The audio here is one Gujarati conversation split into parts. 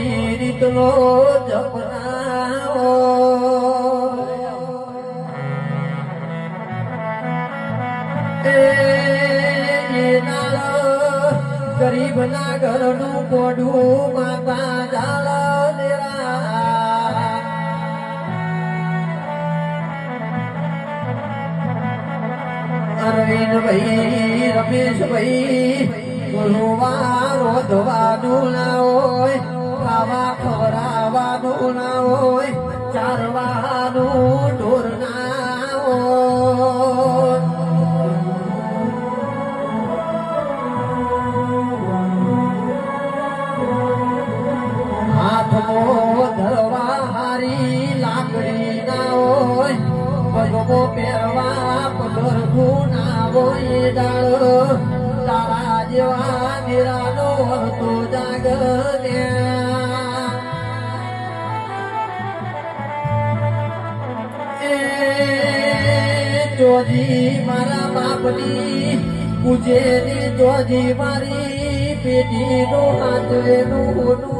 ભક્તનો જપનાવો. ગરીબ ના ઘરનું કોડું માતા જાળ દેરા. અરવિંદ ભાઈ રમેશ ભાઈ ગુરુવાર વધવાનું ના હોય પગમો પહેરવા પગરખું ના હોય દાળ તારા જેવા નિરાનો હતો જાગને ચોજી મારા બાપની પૂજેની ચોજી મારી પેટીનો હાથ હોનું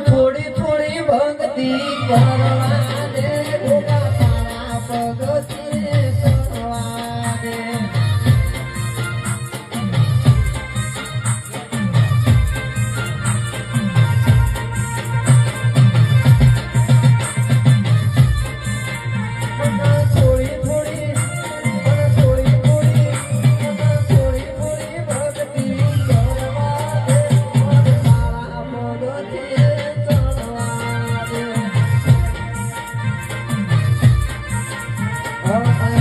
થોડી થોડી ભક્તિ કરવા Oh,